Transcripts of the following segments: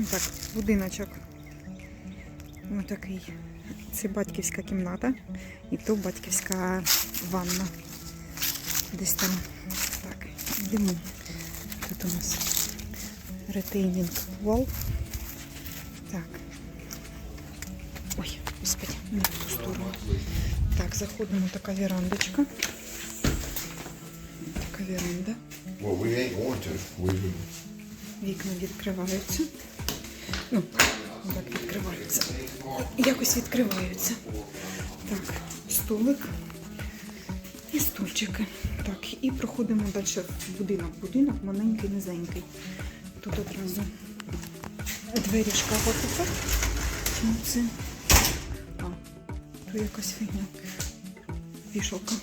Ну Так, будиночок. Ось такий. Це батьківська кімната. І то батьківська ванна. Десь там. Так, йдемо. Тут у нас ретейнінг вол. Так. Ой, господи, не в ту сторону. Так, заходимо така вірандочка. Така. We Вікна відкриваються. Ну, так відкриваються. Якось відкриваються. Так, столик і стульчики. Так, і проходимо далі в будинок. Будинок маленький, низенький. Тут одразу двері шкафа купа. Чому це? А, тут якась фігня. Вішалка.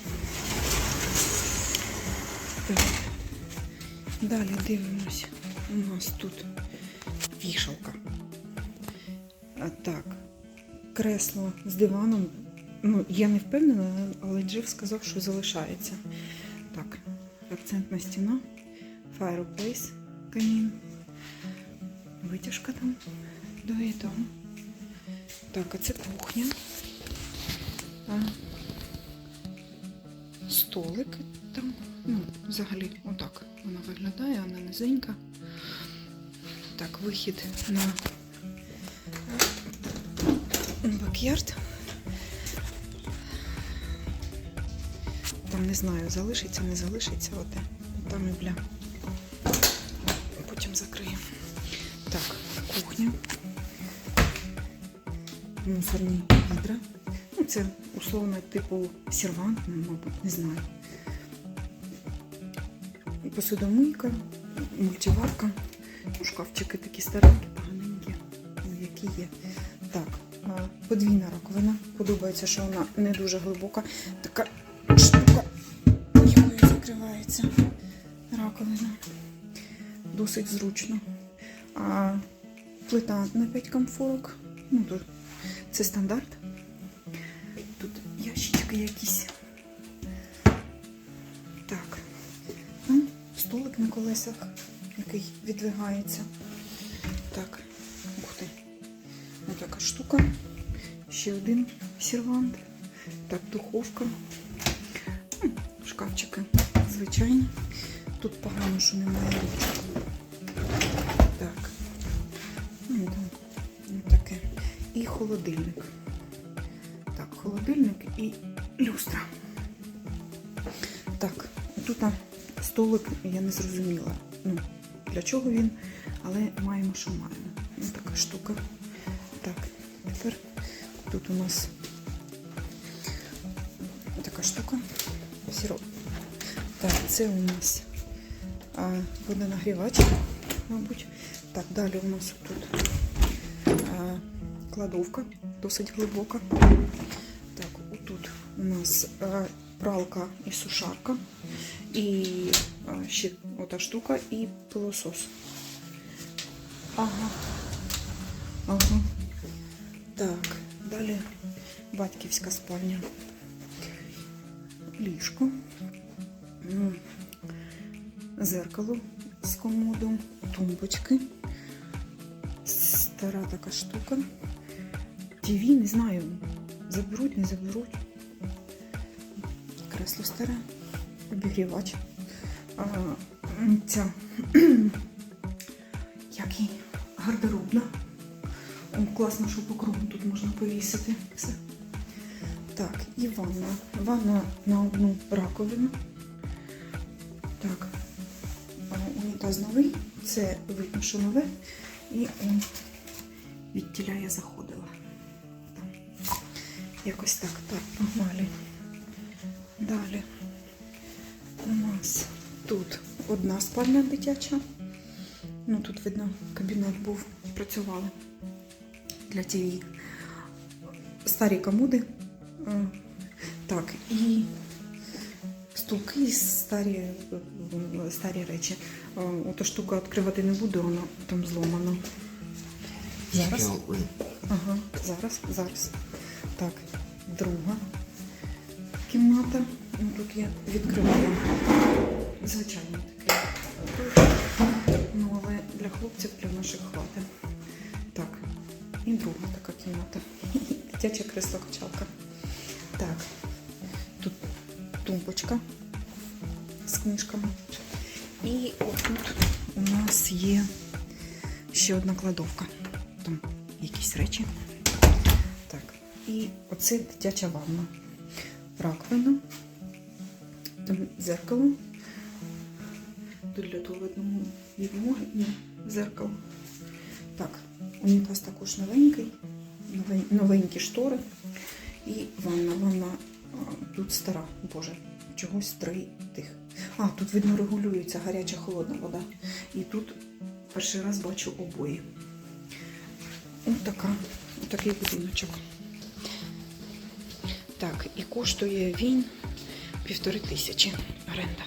Так. Далі дивимось. У нас тут вішалка. Так. Кресло з диваном. Ну, я не впевнена, але Джеф сказав, що залишається. Так, акцентна стіна, fireplace, камін, витяжка там до того. Так, а це кухня. А, столик там. Ну, взагалі, отак вона виглядає, вона низенька. Так, вихід на бакярд. Там не знаю, залишиться, не залишиться. От там і бля. Потім закриємо. Так, кухня. Мусорні відра. Ну, це условно типу сервант, ну, мабуть, не знаю. Посудомийка, мультиварка. Ну, шкафчики такі старенькі, поганенькі, ну, які є. Так, подвійна раковина. Подобається, що вона не дуже глибока. Така штука, якою закривається раковина. Досить зручно. А плита на 5 комфорок. Ну, тут це стандарт. Тут ящички якісь. Так. Ну, столик на колесах, який відвигається. Така штука. Ще один сервант. Так, духовка. Шкафчики звичайні. Тут погано, що немає ручок. Так. Ну, ну, таке. І холодильник. Так, холодильник і люстра. Так, тут столик я не зрозуміла. Ну, для чого він, але маємо, що маємо. Ось така штука. Так, тепер тут у нас така штука. Сироп. Так, це у нас а, водонагрівач, мабуть. Так, далі у нас тут а, кладовка, досить глибока. Так, отут у нас а, пралка і сушарка, і а, ще ота штука, і пилосос. Ага. Ага. Так, далі батьківська спальня. Ліжко. Зеркало з комодом, тумбочки. Стара така штука. ТВ, не знаю, заберуть, не заберуть. Кресло старе, обігрівач. Ця як її? гардеробна. О, класно, що по кругу тут можна повісити все. Так, і ванна. Ванна на одну раковину. Так, унітаз новий. Це видно, що нове. І он від тіля я заходила. Там. Якось так. Так, погнали. Далі. У нас тут одна спальня дитяча. Ну, тут видно, кабінет був, працювали для ТВ. Старі комоди. Так, і стулки, і старі, старі речі. Ото штука відкривати не буду, воно там зломано. Зараз. Ага, зараз, зараз. Так, друга кімната. Ну, тут я відкривала. Звичайно такий. Ну, але для хлопців, для наших хватить. Друга така кімната. Дитяча кресло-качалка. Так, тут тумбочка з книжками. І отут у нас є ще одна кладовка. Там якісь речі. Так, і оце дитяча ванна. Раковина. Там зеркало. Тут для туалетного відмоги і зеркало. Так, унітаз також новенький, новенькі штори. І ванна. Ванна тут стара, боже, чогось три тих. А, тут видно регулюється гаряча холодна вода. І тут перший раз бачу обої. Ось така, такий будиночок. Так, і коштує він півтори тисячі оренда.